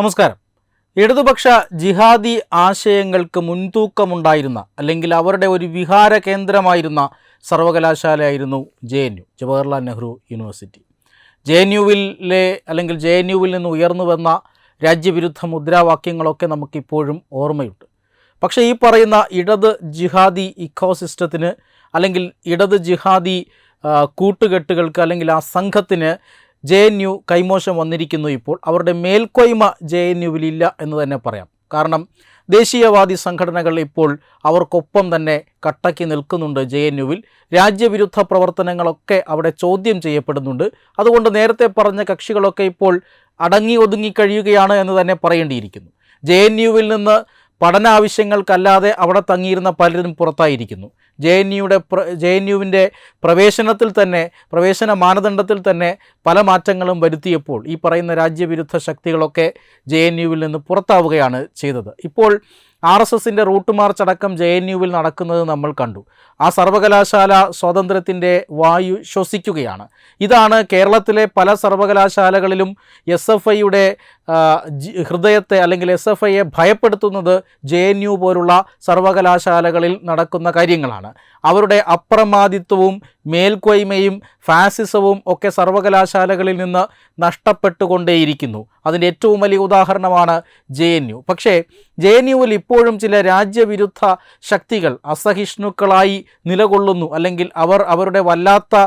നമസ്കാരം. ഇടതുപക്ഷ ജിഹാദി ആശയങ്ങൾക്ക് മുൻതൂക്കമുണ്ടായിരുന്ന അല്ലെങ്കിൽ അവരുടെ ഒരു വിഹാര കേന്ദ്രമായിരുന്ന സർവകലാശാലയായിരുന്നു J N U Jawaharlal Nehru university. J N യുവിലെ അല്ലെങ്കിൽ ജെ എൻ യുവിൽ നിന്ന് ഉയർന്നു വന്ന രാജ്യവിരുദ്ധ മുദ്രാവാക്യങ്ങളൊക്കെ നമുക്കിപ്പോഴും ഓർമ്മയുണ്ട്. പക്ഷേ ഈ പറയുന്ന ഇടത് ജിഹാദി ഇക്കോസിസ്റ്റത്തിന് അല്ലെങ്കിൽ ഇടത് ജിഹാദി കൂട്ടുകെട്ടുകൾക്ക് അല്ലെങ്കിൽ ആ സംഘത്തിന് ജെ എൻ യു കൈമോശം വന്നിരിക്കുന്നു ഇപ്പോൾ. അവരുടെ മേൽക്കോയ്മ ജെ എൻ യുവിലില്ല എന്ന് തന്നെ പറയാം. കാരണം ദേശീയവാദി സംഘടനകൾ ഇപ്പോൾ അവർക്കൊപ്പം തന്നെ കട്ടക്കി നിൽക്കുന്നുണ്ട് ജെ എൻ യുവിൽ. രാജ്യവിരുദ്ധ പ്രവർത്തനങ്ങളൊക്കെ അവിടെ ചോദ്യം ചെയ്യപ്പെടുന്നുണ്ട്. അതുകൊണ്ട് നേരത്തെ പറഞ്ഞ കക്ഷികളൊക്കെ ഇപ്പോൾ അടങ്ങി ഒതുങ്ങി കഴിയുകയാണ് എന്ന് തന്നെ പറയേണ്ടിയിരിക്കുന്നു. ജെ എൻ യുവിൽ നിന്ന് പഠന ആവശ്യങ്ങൾക്കല്ലാതെ അവിടെ തങ്ങിയിരുന്ന പലരും പുറത്തായിരിക്കുന്നു. ജെ എൻ യുടെ പ്ര ജെ എൻ യുവിന്റെ പ്രവേശനത്തിൽ തന്നെ പ്രവേശന മാനദണ്ഡത്തിൽ തന്നെ പല മാറ്റങ്ങളും വരുത്തിയപ്പോൾ ഈ പറയുന്ന രാജ്യവിരുദ്ധ ശക്തികളൊക്കെ ജെ എൻ യുവിൽ നിന്ന് പുറത്താവുകയാണ് ചെയ്തത്. ഇപ്പോൾ ആർ എസ് എസിന്റെ റൂട്ട് മാർച്ച് അടക്കം ജെ എൻ യുവിൽ നടക്കുന്നത് നമ്മൾ കണ്ടു. ആ സർവകലാശാല സ്വാതന്ത്ര്യത്തിന്റെ വായു ശ്വസിക്കുകയാണ്. ഇതാണ് കേരളത്തിലെ പല സർവകലാശാലകളിലും എസ് എഫ് ഐയുടെ ഹൃദയത്തെ അല്ലെങ്കിൽ എസ് എഫ് ഐയെ ഭയപ്പെടുത്തുന്നത് ജെ എൻ യു പോലുള്ള സർവകലാശാലകളിൽ നടക്കുന്ന കാര്യങ്ങളാണ്. അവരുടെ അപ്രമാദിത്വവും മേൽക്കോയ്മയും ഫാസിസവും ഒക്കെ സർവകലാശാലകളിൽ നിന്ന് നഷ്ടപ്പെട്ടുകൊണ്ടേയിരിക്കുന്നു. അതിന്റെ ഏറ്റവും വലിയ ഉദാഹരണമാണ് ജെ എൻ യു. പക്ഷേ ജെ എൻ യുവിൽ ഇപ്പോഴും ചില രാജ്യവിരുദ്ധ ശക്തികൾ അസഹിഷ്ണുക്കളായി നിലകൊള്ളുന്നു. അല്ലെങ്കിൽ അവർ അവരുടെ വല്ലാത്ത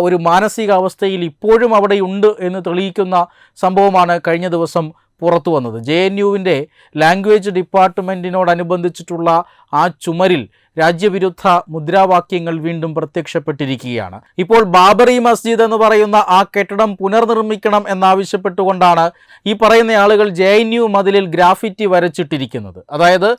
ഒരു മാനസികാവസ്ഥയിൽ ഇപ്പോഴും അവിടെയുണ്ട് എന്ന് തെളിയിക്കുന്ന സംഭവമാണ് കഴിഞ്ഞ ദിവസം പുറത്തു വന്നത്. ജെ എൻ യുവിന്റെ ലാംഗ്വേജ് ഡിപ്പാർട്ട്മെന്റിനോടനുബന്ധിച്ചിട്ടുള്ള ആ ചുമരിൽ രാജ്യവിരുദ്ധ മുദ്രാവാക്യങ്ങൾ വീണ്ടും പ്രത്യക്ഷപ്പെട്ടിരിക്കുകയാണ്. ഇപ്പോൾ ബാബറി മസ്ജിദ് എന്ന് പറയുന്ന ആ കെട്ടിടം പുനർനിർമ്മിക്കണം എന്നാവശ്യപ്പെട്ടുകൊണ്ടാണ് ഈ പറയുന്ന ആളുകൾ ജെ എൻ യു മതിലിൽ ഗ്രാഫിറ്റി വരച്ചിട്ടിരിക്കുന്നത്. അതായത്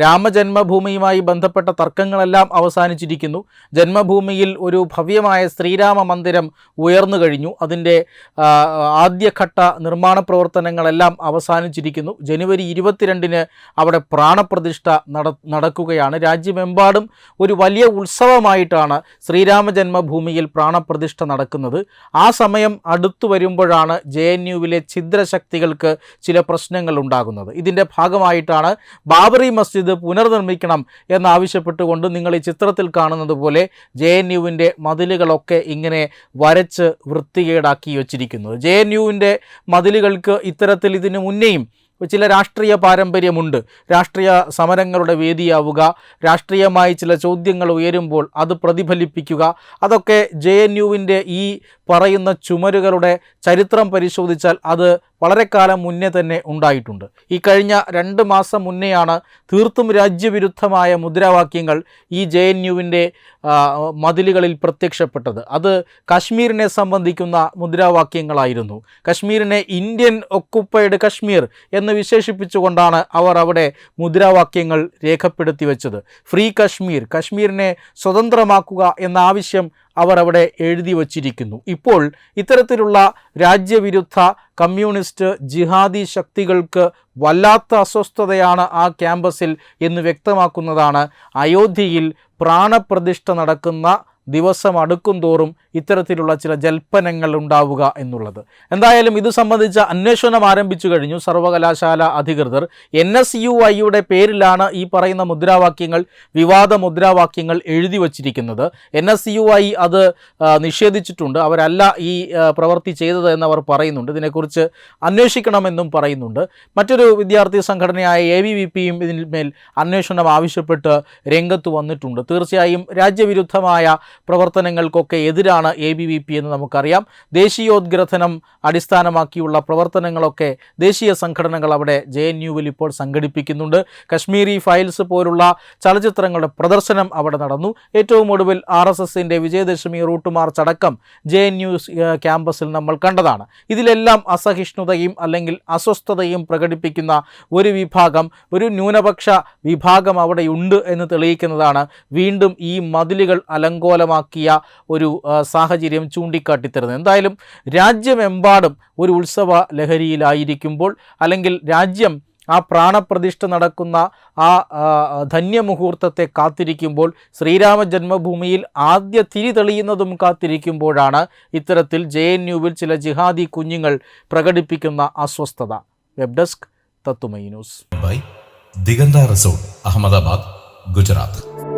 രാമജന്മഭൂമിയുമായി ബന്ധപ്പെട്ട തർക്കങ്ങളെല്ലാം അവസാനിച്ചിരിക്കുന്നു. ജന്മഭൂമിയിൽ ഒരു ഭവ്യമായ ശ്രീരാമ മന്ദിരം ഉയർന്നു കഴിഞ്ഞു. അതിന്റെ ആദ്യഘട്ട നിർമ്മാണ പ്രവർത്തനങ്ങളെല്ലാം അവസാനിച്ചിരിക്കുന്നു. ജനുവരി ഇരുപത്തിരണ്ടിന് അവിടെ പ്രാണപ്രതിഷ്ഠ നട നടക്കുകയാണ്. രാജ്യമെമ്പാടും ഒരു വലിയ ഉത്സവമായിട്ടാണ് ശ്രീരാമ ജന്മഭൂമിയിൽ പ്രാണപ്രതിഷ്ഠ നടക്കുന്നത്. ആ സമയം അടുത്തു വരുമ്പോഴാണ് ജെ എൻ യുവിലെ ഛിദ്രശക്തികൾക്ക് ചില പ്രശ്നങ്ങൾ ഉണ്ടാകുന്നത്. ഇതിന്റെ ഭാഗമായിട്ടാണ് ബാബറി മസ്ജിദ് പുനർനിർമ്മിക്കണം എന്നാവശ്യപ്പെട്ടുകൊണ്ട് നിങ്ങൾ ഈ ചിത്രത്തിൽ കാണുന്നത് പോലെ ജെ എൻ യുവിന്റെ മതിലുകളൊക്കെ ഇങ്ങനെ വരച്ച് വൃത്തികേടാക്കി വച്ചിരിക്കുന്നത് ജെ എൻ യുവിന്റെ മതിലുകൾക്ക് ഇത്തരത്തിൽ ഇതിനു മുന്നേയും ചില രാഷ്ട്രീയ പാരമ്പര്യമുണ്ട്. രാഷ്ട്രീയ സമരങ്ങളുടെ വേദിയാവുക രാഷ്ട്രീയമായി ചില ചോദ്യങ്ങൾ ഉയരുമ്പോൾ അത് പ്രതിഫലിപ്പിക്കുക. അതൊക്കെ ജെ എൻ യുവിന്റെ ഈ പറയുന്ന ചുമരുകളുടെ ചരിത്രം പരിശോധിച്ചാൽ അത് വളരെ കാലം മുന്നേ തന്നെ ഉണ്ടായിട്ടുണ്ട്. ഈ കഴിഞ്ഞ രണ്ട് മാസം മുന്നെയാണ് തീർത്തും രാജ്യവിരുദ്ധമായ മുദ്രാവാക്യങ്ങൾ ഈ ജെ എൻ യുവിന്റെ മതിലുകളിൽ പ്രത്യക്ഷപ്പെട്ടത്. അത് കാശ്മീരിനെ സംബന്ധിക്കുന്ന മുദ്രാവാക്യങ്ങളായിരുന്നു. കശ്മീരിനെ ഇന്ത്യൻ ഒക്കുപ്പൈഡ് കശ്മീർ എന്ന് വിശേഷിപ്പിച്ചുകൊണ്ടാണ് അവർ അവിടെ മുദ്രാവാക്യങ്ങൾ രേഖപ്പെടുത്തി വെച്ചത്. ഫ്രീ കശ്മീർ കശ്മീരിനെ സ്വതന്ത്രമാക്കുക എന്ന ആവശ്യം അവർ അവിടെ എഴുതി വച്ചിരിക്കുന്നു. ഇപ്പോൾ ഇത്തരത്തിലുള്ള രാജ്യവിരുദ്ധ കമ്മ്യൂണിസ്റ്റ് ജിഹാദി ശക്തികൾക്ക് വല്ലാത്ത അസ്വസ്ഥതയാണ് ആ ക്യാമ്പസിൽ എന്ന് വ്യക്തമാക്കുന്നതാണ് അയോധ്യയിൽ പ്രാണപ്രതിഷ്ഠ നടക്കുന്ന ദിവസം അടുക്കും തോറും ഇത്തരത്തിലുള്ള ചില ജൽപ്പനങ്ങൾ ഉണ്ടാവുക എന്നുള്ളത്. എന്തായാലും ഇത് സംബന്ധിച്ച അന്വേഷണം ആരംഭിച്ചു കഴിഞ്ഞു. സർവകലാശാല അധികൃതർ എൻ എസ് യു ഐയുടെ പേരിലാണ് ഈ പറയുന്ന മുദ്രാവാക്യങ്ങൾ വിവാദ മുദ്രാവാക്യങ്ങൾ എഴുതി വച്ചിരിക്കുന്നത്. എൻ എസ് യു ഐ അത് നിഷേധിച്ചിട്ടുണ്ട്. അവരല്ല ഈ പ്രവൃത്തി ചെയ്തത് എന്നവർ പറയുന്നുണ്ട്. ഇതിനെക്കുറിച്ച് അന്വേഷിക്കണമെന്നും പറയുന്നുണ്ട്. മറ്റൊരു വിദ്യാർത്ഥി സംഘടനയായ എ വി വി പിയും ഇതിന്മേൽ അന്വേഷണം ആവശ്യപ്പെട്ട് രംഗത്ത് വന്നിട്ടുണ്ട്. തീർച്ചയായും രാജ്യവിരുദ്ധമായ പ്രവർത്തനങ്ങൾക്കൊക്കെ എതിരാണ് എ ബി വി പി എന്ന് നമുക്കറിയാം. ദേശീയോദ്ഗ്രഥനം അടിസ്ഥാനമാക്കിയുള്ള പ്രവർത്തനങ്ങളൊക്കെ ദേശീയ സംഘടനകൾ അവിടെ ജെ എൻ യുവിൽ ഇപ്പോൾ സംഘടിപ്പിക്കുന്നുണ്ട്. കശ്മീരി ഫയൽസ് പോലുള്ള ചലച്ചിത്രങ്ങളുടെ പ്രദർശനം അവിടെ നടന്നു. ഏറ്റവും ഒടുവിൽ ആർ എസ് എസിന്റെ വിജയദശമി റൂട്ട് മാർച്ച് അടക്കം ജെ എൻ യു ക്യാമ്പസിൽ നമ്മൾ കണ്ടതാണ്. ഇതിലെല്ലാം അസഹിഷ്ണുതയും അല്ലെങ്കിൽ അസ്വസ്ഥതയും പ്രകടിപ്പിക്കുന്ന ഒരു വിഭാഗം ഒരു ന്യൂനപക്ഷ വിഭാഗം അവിടെയുണ്ട് എന്ന് തെളിയിക്കുന്നതാണ്. വീണ്ടും ഈ മതിലുകൾ അലങ്കോലമാക്കിയ ഒരു സാഹചര്യം ചൂണ്ടിക്കാട്ടിത്തരുന്നത്. എന്തായാലും രാജ്യമെമ്പാടും ഒരു ഉത്സവ ലഹരിയിലായിരിക്കുമ്പോൾ അല്ലെങ്കിൽ രാജ്യം ആ പ്രാണപ്രതിഷ്ഠ നടക്കുന്ന ആ ധന്യമുഹൂർത്തത്തെ കാത്തിരിക്കുമ്പോൾ ശ്രീരാമ ജന്മഭൂമിയിൽ ആദ്യ തിരി തെളിയുന്നതും കാത്തിരിക്കുമ്പോഴാണ് ഇത്തരത്തിൽ ജെ എൻ യുവിൽ ചില ജിഹാദി കുഞ്ഞുങ്ങൾ പ്രകടിപ്പിക്കുന്ന അസ്വസ്ഥത. വെബ് ഡെസ്ക് തത്തുമൈ ന്യൂസ്. ദിഗന്ത റിസോർട്ട് അഹമ്മദാബാദ് ഗുജറാത്ത്.